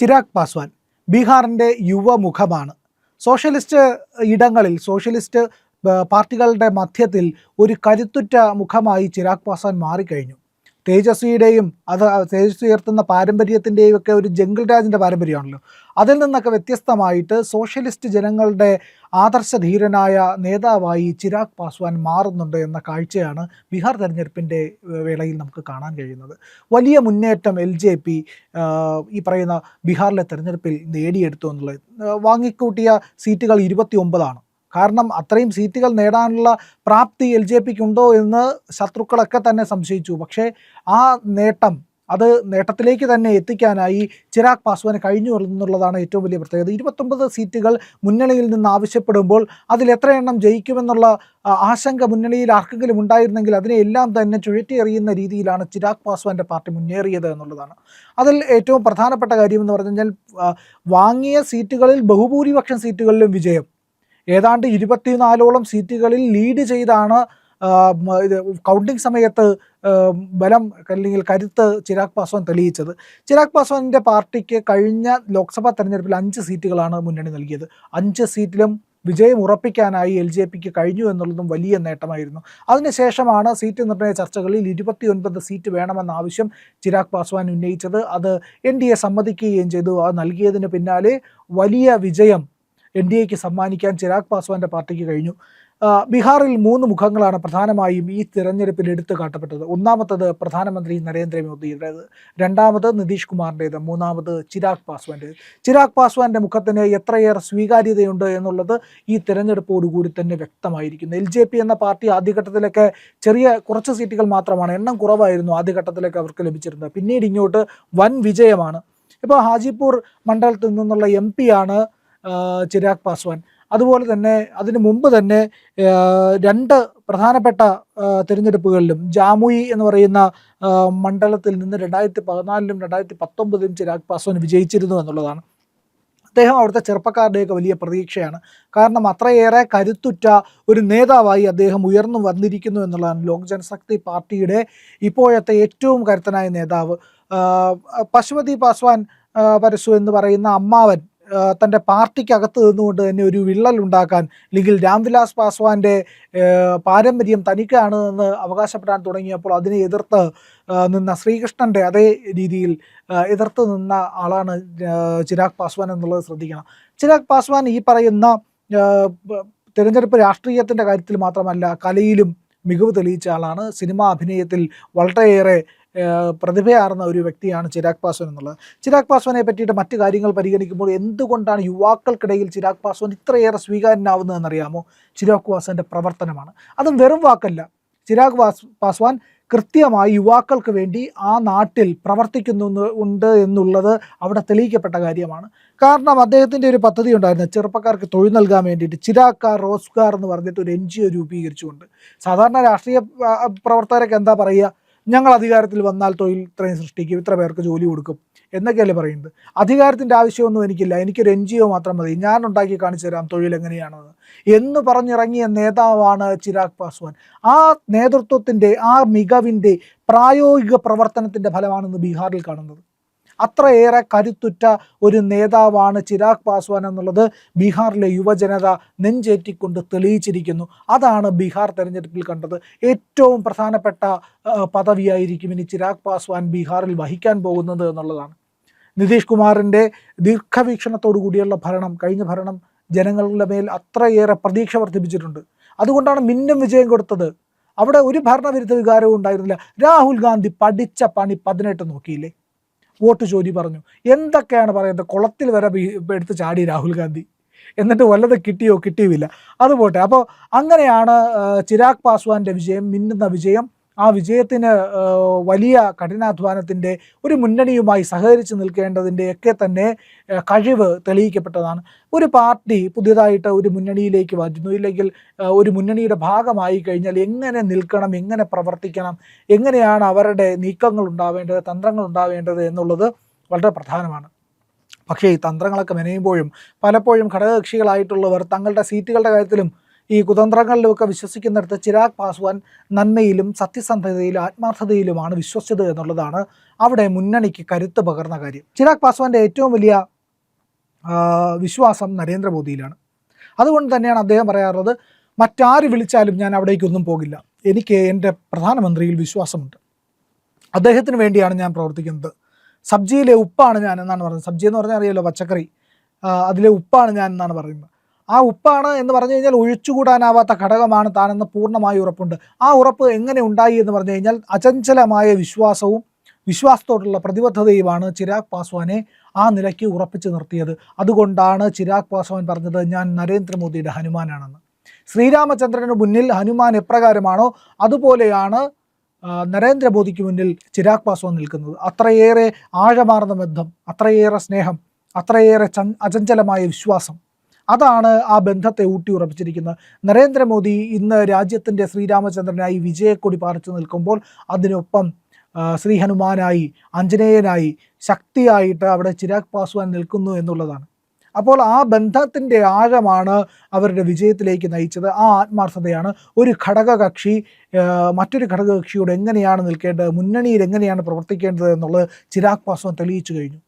ചിരാഗ് പാസ്വാൻ ബീഹാറിന്റെ യുവമുഖമാണ്. സോഷ്യലിസ്റ്റ് ഇടങ്ങളിൽ സോഷ്യലിസ്റ്റ് പാർട്ടികളുടെ മധ്യത്തിൽ ഒരു കരുത്തുറ്റ മുഖമായി ചിരാഗ് പാസ്വാൻ മാറിക്കഴിഞ്ഞു. തേജസ്വിയുടെയും അത് തേജസ്വി ഉയർത്തുന്ന പാരമ്പര്യത്തിന്റെയും ഒക്കെ ഒരു ജംഗിൾ രാജിന്റെ പാരമ്പര്യമാണല്ലോ. അതിൽ നിന്നൊക്കെ വ്യത്യസ്തമായിട്ട് സോഷ്യലിസ്റ്റ് ജനങ്ങളുടെ ആദർശധീരനായ നേതാവായി ചിരാഗ് പാസ്വാൻ മാറുന്നുണ്ട് എന്ന കാഴ്ചയാണ് ബീഹാർ തെരഞ്ഞെടുപ്പിന്റെ വേളയിൽ നമുക്ക് കാണാൻ കഴിയുന്നത്. വലിയ മുന്നേറ്റം എൽ ജെ പി ഈ പറയുന്ന ബീഹാറിലെ തെരഞ്ഞെടുപ്പിൽ നേടിയെടുത്തു എന്നുള്ളത്. വാങ്ങിക്കൂട്ടിയ സീറ്റുകൾ ഇരുപത്തി ഒമ്പതാണ് കാരണം അത്രയും സീറ്റുകൾ നേടാനുള്ള പ്രാപ്തി എൽ ജെ പിക്ക് ഉണ്ടോ എന്ന് ശത്രുക്കളൊക്കെ തന്നെ സംശയിച്ചു. പക്ഷേ ആ നേട്ടം അത് നേട്ടത്തിലേക്ക് തന്നെ എത്തിക്കാനായി ചിരാഗ് പാസ്വാന് കഴിഞ്ഞു എന്നുള്ളതാണ് ഏറ്റവും വലിയ പ്രത്യേകത. ഇരുപത്തൊമ്പത് സീറ്റുകൾ മുന്നണിയിൽ നിന്ന് ആവശ്യപ്പെടുമ്പോൾ അതിൽ എത്ര എണ്ണം ജയിക്കുമെന്നുള്ള ആശങ്ക മുന്നണിയിൽ ആർക്കെങ്കിലും ഉണ്ടായിരുന്നെങ്കിൽ അതിനെ എല്ലാം തന്നെ ചുഴറ്റി എറിയുന്ന രീതിയിലാണ് ചിരാഗ് പാസ്വാന്റെ പാർട്ടി മുന്നേറിയത് എന്നുള്ളതാണ്. അതിൽ ഏറ്റവും പ്രധാനപ്പെട്ട കാര്യം എന്ന് പറഞ്ഞു കഴിഞ്ഞാൽ വാങ്ങിയ സീറ്റുകളിൽ ബഹുഭൂരിപക്ഷം സീറ്റുകളിലും വിജയം. ഏതാണ്ട് ഇരുപത്തിനാലോളം സീറ്റുകളിൽ ലീഡ് ചെയ്താണ് ഇത് കൗണ്ടിംഗ് സമയത്ത് ബലം അല്ലെങ്കിൽ കരുത്ത് ചിരാഗ് പാസ്വാൻ തെളിയിച്ചത്. ചിരാഗ് പാസ്വാനിന്റെ പാർട്ടിക്ക് കഴിഞ്ഞ ലോക്സഭാ തെരഞ്ഞെടുപ്പിൽ അഞ്ച് സീറ്റുകളാണ് മുന്നണി നൽകിയത്. അഞ്ച് സീറ്റിലും വിജയം ഉറപ്പിക്കാനായി എൽ ജെ പിക്ക് കഴിഞ്ഞു എന്നുള്ളതും വലിയ നേട്ടമായിരുന്നു. അതിനുശേഷമാണ് സീറ്റ് നിർണയ ചർച്ചകളിൽ ഇരുപത്തിയൊൻപത് സീറ്റ് വേണമെന്ന ആവശ്യം ചിരാഗ് പാസ്വാൻ ഉന്നയിച്ചത്. അത് എൻ ഡി എ സമ്മതിക്കുകയും ചെയ്തു. അത് നൽകിയതിന് പിന്നാലെ വലിയ വിജയം എൻ ഡി എക്ക് സമ്മാനിക്കാൻ ചിരാഗ് പാസ്വാന്റെ പാർട്ടിക്ക് കഴിഞ്ഞു. ബീഹാറിൽ മൂന്ന് മുഖങ്ങളാണ് പ്രധാനമായും ഈ തിരഞ്ഞെടുപ്പിൽ എടുത്തു കാട്ടപ്പെട്ടത്. ഒന്നാമത്തത് പ്രധാനമന്ത്രി നരേന്ദ്രമോദിയുടേത് രണ്ടാമത് നിതീഷ് കുമാറിന്റേത് മൂന്നാമത് ചിരാഗ് പാസ്വാന്റേത് ചിരാഗ് പാസ്വാന്റെ മുഖത്തിന് എത്രയേറെ സ്വീകാര്യതയുണ്ട് എന്നുള്ളത് ഈ തിരഞ്ഞെടുപ്പോടുകൂടി തന്നെ വ്യക്തമായിരിക്കുന്നു. എൽ ജെ പി എന്ന പാർട്ടി ആദ്യഘട്ടത്തിലൊക്കെ ചെറിയ കുറച്ച് സീറ്റുകൾ മാത്രമാണ് എണ്ണം കുറവായിരുന്നു ആദ്യഘട്ടത്തിലൊക്കെ അവർക്ക് ലഭിച്ചിരുന്നത്. പിന്നീട് ഇങ്ങോട്ട് വൻ വിജയമാണ്. ഇപ്പോൾ ഹാജിപ്പൂർ മണ്ഡലത്തിൽ നിന്നുള്ള എം ആണ് ചിരാഗ് പാസ്വാൻ. അതുപോലെ തന്നെ അതിനു മുമ്പ് തന്നെ രണ്ട് പ്രധാനപ്പെട്ട തിരഞ്ഞെടുപ്പുകളിലും ജാമുയി എന്ന് പറയുന്ന മണ്ഡലത്തിൽ നിന്ന് രണ്ടായിരത്തി പതിനാലിലും രണ്ടായിരത്തി പത്തൊമ്പതിലും ചിരാഗ് പാസ്വാൻ വിജയിച്ചിരുന്നു എന്നുള്ളതാണ്. അദ്ദേഹം അവിടുത്തെ ചെറുപ്പക്കാരുടെയൊക്കെ വലിയ പ്രതീക്ഷയാണ്. കാരണം അത്രയേറെ കരുത്തുറ്റ ഒരു നേതാവായി അദ്ദേഹം ഉയർന്നു വന്നിരിക്കുന്നു എന്നുള്ളതാണ് ലോക് ജനശക്തി പാർട്ടിയുടെ ഇപ്പോഴത്തെ ഏറ്റവും കരുത്തനായ നേതാവ്. പശുപതി പാസ്വാൻ പരസു എന്ന് പറയുന്ന അമ്മാവൻ തന്റെ പാർട്ടിക്കകത്ത് നിന്നുകൊണ്ട് തന്നെ ഒരു വിള്ളൽ ഉണ്ടാക്കാൻ അല്ലെങ്കിൽ രാംവിലാസ് പാസ്വാന്റെ പാരമ്പര്യം തനിക്കാണ് എന്ന് അവകാശപ്പെടാൻ തുടങ്ങിയപ്പോൾ അതിനെ എതിർത്ത് നിന്ന ശ്രീകൃഷ്ണന്റെ അതേ രീതിയിൽ എതിർത്ത് നിന്ന ആളാണ് ചിരാഗ് പാസ്വാൻ എന്നുള്ളത് ശ്രദ്ധിക്കണം. ചിരാഗ് പാസ്വാൻ ഈ പറയുന്ന തിരഞ്ഞെടുപ്പ് രാഷ്ട്രീയത്തിന്റെ കാര്യത്തിൽ മാത്രമല്ല കലയിലും മികവ് തെളിയിച്ച ആളാണ്. സിനിമാ അഭിനയത്തിൽ വളരെയേറെ പ്രതിഭയാർന്ന ഒരു വ്യക്തിയാണ് ചിരാഗ് പാസ്വാൻ എന്നുള്ളത്. ചിരാഗ് പാസ്വാനെ പറ്റിയിട്ട് മറ്റു കാര്യങ്ങൾ പരിഗണിക്കുമ്പോൾ എന്തുകൊണ്ടാണ് യുവാക്കൾക്കിടയിൽ ചിരാഗ് പാസ്വാൻ ഇത്രയേറെ സ്വീകാര്യനാവുന്നതെന്നറിയാമോ? ചിരാഗ് പാസ്വാന്റെ പ്രവർത്തനമാണ്. അതും വെറും വാക്കല്ല. ചിരാഗ് പാസ്വാൻ കൃത്യമായി യുവാക്കൾക്ക് വേണ്ടി ആ നാട്ടിൽ പ്രവർത്തിക്കുന്നു ഉണ്ട് എന്നുള്ളത് അവിടെ തെളിയിക്കപ്പെട്ട കാര്യമാണ്. കാരണം അദ്ദേഹത്തിന്റെ ഒരു പദ്ധതി ഉണ്ടായിരുന്നു. ചെറുപ്പക്കാർക്ക് തൊഴിൽ നൽകാൻ വേണ്ടിയിട്ട് ചിരാക്കാർ റോസ്ഗാർ എന്ന് പറഞ്ഞിട്ട് ഒരു എൻ രൂപീകരിച്ചുകൊണ്ട്. സാധാരണ രാഷ്ട്രീയ പ്രവർത്തകരൊക്കെ എന്താ പറയുക? ഞങ്ങൾ അധികാരത്തിൽ വന്നാൽ തൊഴിൽ ഇത്രയും സൃഷ്ടിക്കും ഇത്ര പേർക്ക് ജോലി കൊടുക്കും എന്നൊക്കെയല്ലേ പറയുന്നത്? അധികാരത്തിന്റെ ആവശ്യമൊന്നും എനിക്കില്ല. എനിക്കൊരു എൻ ജി ഒ മാത്രം മതി. ഞാൻ ഉണ്ടാക്കി കാണിച്ചു തരാം തൊഴിൽ എങ്ങനെയാണെന്ന്. എന്ന് പറഞ്ഞിറങ്ങിയ നേതാവാണ് ചിരാഗ് പാസ്വാൻ. ആ നേതൃത്വത്തിന്റെ ആ മികവിന്റെ പ്രായോഗിക പ്രവർത്തനത്തിന്റെ ഫലമാണെന്ന് ബീഹാറിൽ കാണുന്നത്. അത്രയേറെ കരുത്തുറ്റ ഒരു നേതാവാണ് ചിരാഗ് പാസ്വാൻ എന്നുള്ളത് ബീഹാറിലെ യുവജനത നെഞ്ചേറ്റിക്കൊണ്ട് തെളിയിച്ചിരിക്കുന്നു. അതാണ് ബീഹാർ തെരഞ്ഞെടുപ്പിൽ കണ്ടത്. ഏറ്റവും പ്രധാനപ്പെട്ട പദവിയായിരിക്കും ഇനി ചിരാഗ് പാസ്വാൻ ബീഹാറിൽ വഹിക്കാൻ പോകുന്നത് എന്നുള്ളതാണ്. നിതീഷ് കുമാറിന്റെ ദീർഘവീക്ഷണത്തോടു കൂടിയുള്ള ഭരണം കഴിഞ്ഞ ഭരണം ജനങ്ങളുടെ മേൽ അത്രയേറെ പ്രതീക്ഷ വർദ്ധിപ്പിച്ചിട്ടുണ്ട്. അതുകൊണ്ടാണ് മിന്നും വിജയം കൊടുത്തത്. അവിടെ ഒരു ഭരണവിരുദ്ധ വികാരവും ഉണ്ടായിരുന്നില്ല. രാഹുൽ ഗാന്ധി പഠിച്ച പണി പതിനെട്ട് നോക്കിയില്ലേ? വോട്ട് ചോദി പറഞ്ഞു. എന്തൊക്കെയാണ് പറയുന്നത്? കുളത്തിൽ വരെ എടുത്ത് ചാടി രാഹുൽ ഗാന്ധി. എന്നിട്ട് വല്ലത് കിട്ടിയോ? കിട്ടിയുമില്ല. അത് പോട്ടെ അപ്പോൾ അങ്ങനെയാണ് ചിരാഗ് പാസ്വാന്റെ വിജയം മിന്നുന്ന വിജയം ആ വിജയത്തിന് വലിയ കഠിനാധ്വാനത്തിന്റെ ഒരു മുന്നണിയുമായി സഹകരിച്ച് നിൽക്കേണ്ടതിന്റെ ഒക്കെ തന്നെ കഴിവ് തെളിയിക്കപ്പെട്ടതാണ്. ഒരു പാർട്ടി പുതിയതായിട്ട് ഒരു മുന്നണിയിലേക്ക് വരുന്നു. ഇല്ലെങ്കിൽ ഒരു മുന്നണിയുടെ ഭാഗമായി കഴിഞ്ഞാൽ എങ്ങനെ നിൽക്കണം എങ്ങനെ പ്രവർത്തിക്കണം എങ്ങനെയാണ് അവരുടെ നീക്കങ്ങൾ ഉണ്ടാവേണ്ടത് തന്ത്രങ്ങൾ ഉണ്ടാവേണ്ടത് എന്നുള്ളത് വളരെ പ്രധാനമാണ്. പക്ഷേ ഈ തന്ത്രങ്ങളൊക്കെ മെനയുമ്പോഴും പലപ്പോഴും ഘടകകക്ഷികളായിട്ടുള്ളവർ തങ്ങളുടെ സീറ്റുകളുടെ കാര്യത്തിലും ഈ കുതന്ത്രങ്ങളിലുമൊക്കെ വിശ്വസിക്കുന്നിടത്ത് ചിരാഗ് പാസ്വാൻ നന്മയിലും സത്യസന്ധതയിലും ആത്മാർത്ഥതയിലുമാണ് വിശ്വസിച്ചത് എന്നുള്ളതാണ് അവിടെ മുന്നണിക്ക് കരുത്ത് പകർന്ന കാര്യം. ചിരാഗ് പാസ്വാന്റെ ഏറ്റവും വലിയ വിശ്വാസം നരേന്ദ്രമോദിയിലാണ്. അതുകൊണ്ട് തന്നെയാണ് അദ്ദേഹം പറയാറുള്ളത് മറ്റാര് വിളിച്ചാലും ഞാൻ അവിടേക്കൊന്നും പോകില്ല. എനിക്ക് എന്റെ പ്രധാനമന്ത്രിയിൽ വിശ്വാസമുണ്ട്. അദ്ദേഹത്തിന് വേണ്ടിയാണ് ഞാൻ പ്രവർത്തിക്കുന്നത്. സബ്ജിയിലെ ഉപ്പാണ് ഞാൻ എന്നാണ് പറയുന്നത്. സബ്ജി എന്ന് പറഞ്ഞാൽ അറിയാലോ പച്ചക്കറി. അതിലെ ഉപ്പാണ് ഞാൻ എന്നാണ് പറയുന്നത്. ആ ഉപ്പാണ് എന്ന് പറഞ്ഞു കഴിഞ്ഞാൽ ഒഴിച്ചുകൂടാനാവാത്ത ഘടകമാണ് താനെന്ന് പൂർണമായി ഉറപ്പുണ്ട്. ആ ഉറപ്പ് എങ്ങനെ ഉണ്ടായി എന്ന് പറഞ്ഞു കഴിഞ്ഞാൽ അചഞ്ചലമായ വിശ്വാസവും വിശ്വാസത്തോടുള്ള പ്രതിബദ്ധതയുമാണ് ചിരാഗ് പാസ്വാനെ ആ നിലയ്ക്ക് ഉറപ്പിച്ചു നിർത്തിയത്. അതുകൊണ്ടാണ് ചിരാഗ് പാസ്വാൻ പറഞ്ഞത് ഞാൻ നരേന്ദ്രമോദിയുടെ ഹനുമാനാണെന്ന്. ശ്രീരാമചന്ദ്രന് മുന്നിൽ ഹനുമാൻ എപ്രകാരമാണോ അതുപോലെയാണ് നരേന്ദ്രമോദിക്ക് മുന്നിൽ ചിരാഗ് പാസ്വാൻ നിൽക്കുന്നത്. അത്രയേറെ ആഴമാർന്ന ബന്ധം അത്രയേറെ സ്നേഹം അത്രയേറെ അചഞ്ചലമായ വിശ്വാസം. അതാണ് ആ ബന്ധത്തെ ഊട്ടിയുറപ്പിച്ചിരിക്കുന്നത്. നരേന്ദ്രമോദി ഇന്ന് രാജ്യത്തിന്റെ ശ്രീരാമചന്ദ്രനായി വിജയക്കൊടി പാറിച്ചു നിൽക്കുമ്പോൾ അതിനൊപ്പം ശ്രീ ഹനുമാനായി ആഞ്ജനേയനായി ശക്തിയായിട്ട് അവിടെ ചിരാഗ് പാസ്വാൻ നിൽക്കുന്നു എന്നുള്ളതാണ്. അപ്പോൾ ആ ബന്ധത്തിന്റെ ആഴമാണ് അവരുടെ വിജയത്തിലേക്ക് നയിച്ചത്. ആ ആത്മാർത്ഥതയാണ്. ഒരു ഘടകകക്ഷി മറ്റൊരു ഘടകകക്ഷിയോട് എങ്ങനെയാണ് നിൽക്കേണ്ടത്? മുന്നണിയിൽ എങ്ങനെയാണ് പ്രവർത്തിക്കേണ്ടത് എന്നുള്ളത് ചിരാഗ് പാസ്വാൻ തെളിയിച്ചു കഴിഞ്ഞു.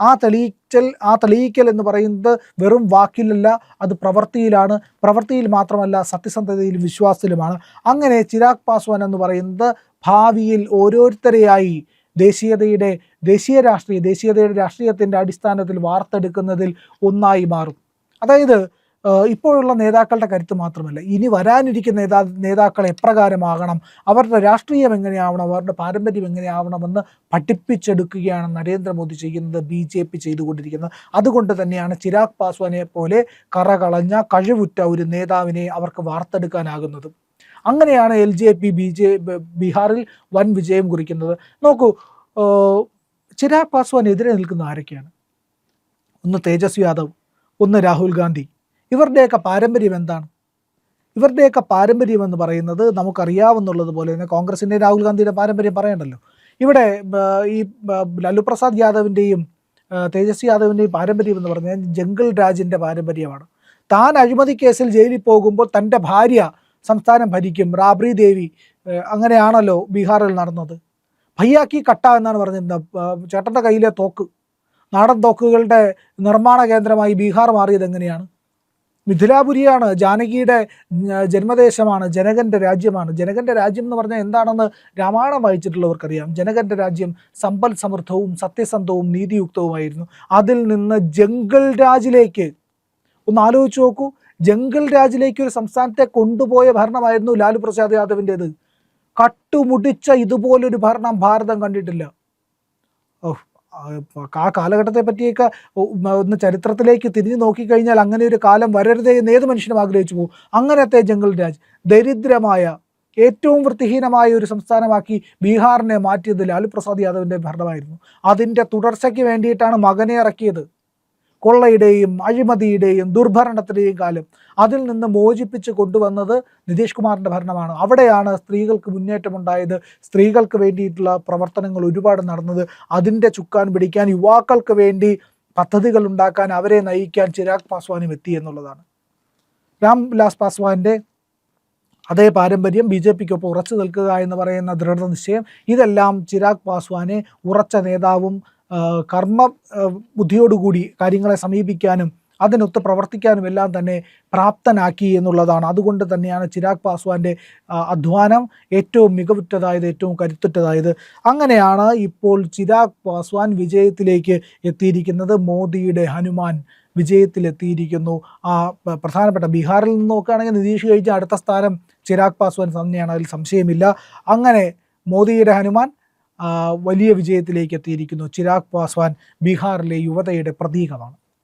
ആ തെളിയിക്കൽ ആ തെളിയിക്കൽ എന്ന് പറയുന്നത് വെറും വാക്കിലല്ല അത് പ്രവൃത്തിയിലാണ് പ്രവൃത്തിയിൽ മാത്രമല്ല സത്യസന്ധതയിലും വിശ്വാസത്തിലുമാണ്. അങ്ങനെ ചിരാഗ് പാസ്വാൻ എന്ന് പറയുന്നത് ഭാവിയിൽ ഓരോരുത്തരെയായി ദേശീയതയുടെ ദേശീയ രാഷ്ട്രീയ ദേശീയതയുടെ രാഷ്ട്രീയത്തിന്റെ അടിസ്ഥാനത്തിൽ വാർത്തെടുക്കുന്നതിൽ ഒന്നായി മാറും. അതായത് ഇപ്പോഴുള്ള നേതാക്കളുടെ കരുത്ത് മാത്രമല്ല ഇനി വരാനിരിക്കുന്ന നേതാ നേതാക്കൾ എപ്രകാരമാകണം അവരുടെ രാഷ്ട്രീയം എങ്ങനെയാവണം അവരുടെ പാരമ്പര്യം എങ്ങനെയാവണമെന്ന് പഠിപ്പിച്ചെടുക്കുകയാണ് നരേന്ദ്രമോദി ചെയ്യുന്നത് ബി ജെ പി ചെയ്തുകൊണ്ടിരിക്കുന്നത്. അതുകൊണ്ട് തന്നെയാണ് ചിരാഗ് പാസ്വാനെ പോലെ കറകളഞ്ഞ കഴിവുറ്റ ഒരു നേതാവിനെ അവർക്ക് വാർത്തെടുക്കാനാകുന്നത്. അങ്ങനെയാണ് L J P B J ബീഹാറിൽ വൻ വിജയം കുറിക്കുന്നത്. നോക്കൂ ചിരാഗ് പാസ്വാനെതിരെ നിൽക്കുന്ന ആരൊക്കെയാണ്? ഒന്ന് തേജസ് യാദവ് ഒന്ന് രാഹുൽ ഗാന്ധി. ഇവരുടെയൊക്കെ പാരമ്പര്യം എന്താണ്? ഇവരുടെയൊക്കെ പാരമ്പര്യം എന്ന് പറയുന്നത് നമുക്കറിയാവുന്നുള്ളത് പോലെ തന്നെ കോൺഗ്രസിന്റെ രാഹുൽ ഗാന്ധിയുടെ പാരമ്പര്യം പറയണ്ടല്ലോ. ഇവിടെ ഈ ലാലു പ്രസാദ് യാദവിന്റെയും തേജസ്വി യാദവിന്റെയും പാരമ്പര്യം എന്ന് പറഞ്ഞാൽ ജംഗിൾ രാജിന്റെ പാരമ്പര്യമാണ്. താൻ അഴിമതി കേസിൽ ജയിലിൽ പോകുമ്പോൾ തന്റെ ഭാര്യ സംസ്ഥാനം ഭരിക്കും. റാബ്രി ദേവി അങ്ങനെയാണല്ലോ ബീഹാറിൽ നടന്നത്. ഭയ്യാക്കി കട്ട എന്നാണ് പറഞ്ഞിരുന്നത്. ചേട്ടന്റെ കയ്യിലെ തോക്ക്. നാടൻ തോക്കുകളുടെ നിർമ്മാണ കേന്ദ്രമായി ബീഹാർ മാറിയത് എങ്ങനെയാണ് മിഥിലാപുരിയാണ് ജാനകിയുടെ ജന്മദേശമാണ് ജനകന്റെ രാജ്യമാണ്. ജനകന്റെ രാജ്യം എന്ന് പറഞ്ഞാൽ എന്താണെന്ന് രാമായണം വായിച്ചിട്ടുള്ളവർക്കറിയാം. ജനകന്റെ രാജ്യം സമ്പൽ സമൃദ്ധവും സത്യസന്ധവും നീതിയുക്തവുമായിരുന്നു. അതിൽ നിന്ന് ജംഗിൾ രാജിലേക്ക് ഒന്ന് ആലോചിച്ച് നോക്കൂ. ജംഗിൾ രാജിലേക്ക് ഒരു സംസ്ഥാനത്തെ കൊണ്ടുപോയ ഭരണമായിരുന്നു ലാലു പ്രസാദ് യാദവിന്റെത് കട്ടുമുടിച്ച ഇതുപോലൊരു ഭരണം ഭാരതം കണ്ടിട്ടില്ല. ഓഹ്, ആ, കാലഘട്ടത്തെ പറ്റിയൊക്കെ ഒന്ന് ചരിത്രത്തിലേക്ക് തിരിഞ്ഞു നോക്കിക്കഴിഞ്ഞാൽ അങ്ങനെ ഒരു കാലം വരരുതേ എന്ന് ഏത് മനുഷ്യനും ആഗ്രഹിച്ചു പോകും. അങ്ങനത്തെ ജംഗിൾ രാജ് ദരിദ്രമായ ഏറ്റവും വൃത്തിഹീനമായ ഒരു സംസ്ഥാനമാക്കി ബീഹാറിനെ മാറ്റിയത് ലാലു പ്രസാദ് യാദവിന്റെ ഭരണമായിരുന്നു. അതിന്റെ തുടർച്ചയ്ക്ക് വേണ്ടിയിട്ടാണ് മകനെ ഇറക്കിയത്. കൊള്ളയുടെയും അഴിമതിയുടെയും ദുർഭരണത്തിന്റെയും കാലം അതിൽ നിന്ന് മോചിപ്പിച്ച് കൊണ്ടുവന്നത് നിതീഷ് കുമാറിന്റെ ഭരണമാണ്. അവിടെയാണ് സ്ത്രീകൾക്ക് മുന്നേറ്റമുണ്ടായത്. സ്ത്രീകൾക്ക് വേണ്ടിയിട്ടുള്ള പ്രവർത്തനങ്ങൾ ഒരുപാട് നടന്നത്. അതിന്റെ ചുക്കാൻ പിടിക്കാൻ യുവാക്കൾക്ക് വേണ്ടി പദ്ധതികൾ ഉണ്ടാക്കാൻ അവരെ നയിക്കാൻ ചിരാഗ് പാസ്വാനും എത്തി എന്നുള്ളതാണ്. രാം വിലാസ് പാസ്വാന്റെ അതേ പാരമ്പര്യം ബി ജെ പിക്കൊപ്പം ഉറച്ചു നിൽക്കുക എന്ന് പറയുന്ന ദൃഢനിശ്ചയം ഇതെല്ലാം ചിരാഗ് പാസ്വാനെ ഉറച്ച നേതാവും കർമ്മ ബുദ്ധിയോടുകൂടി കാര്യങ്ങളെ സമീപിക്കാനും അതിനൊത്ത് പ്രവർത്തിക്കാനും എല്ലാം തന്നെ പ്രാപ്തനാക്കി എന്നുള്ളതാണ്. അതുകൊണ്ട് തന്നെയാണ് ചിരാഗ് പാസ്വാന്റെ ആ, അധ്വാനം ഏറ്റവും മികവുറ്റതായത് ഏറ്റവും കരുത്തുറ്റതായത്. അങ്ങനെയാണ് ഇപ്പോൾ ചിരാഗ് പാസ്വാൻ വിജയത്തിലേക്ക് എത്തിയിരിക്കുന്നത്. മോദിയുടെ ഹനുമാൻ വിജയത്തിലെത്തിയിരിക്കുന്നു. ആ പ്രധാനപ്പെട്ട ബീഹാറിൽ നിന്ന് നോക്കുകയാണെങ്കിൽ നിതീഷ് കഴിച്ച അടുത്ത സ്ഥാനം ചിരാഗ് പാസ്വാൻ തന്നെയാണ്. അതിൽ സംശയമില്ല. അങ്ങനെ മോദിയുടെ ഹനുമാൻ വലിയ വിജയത്തിലേക്ക് എത്തിയിരിക്കുന്നു. ചിരാഗ് പാസ്വാൻ ബീഹാറിലെ യുവതയുടെ പ്രതീകമാണ്.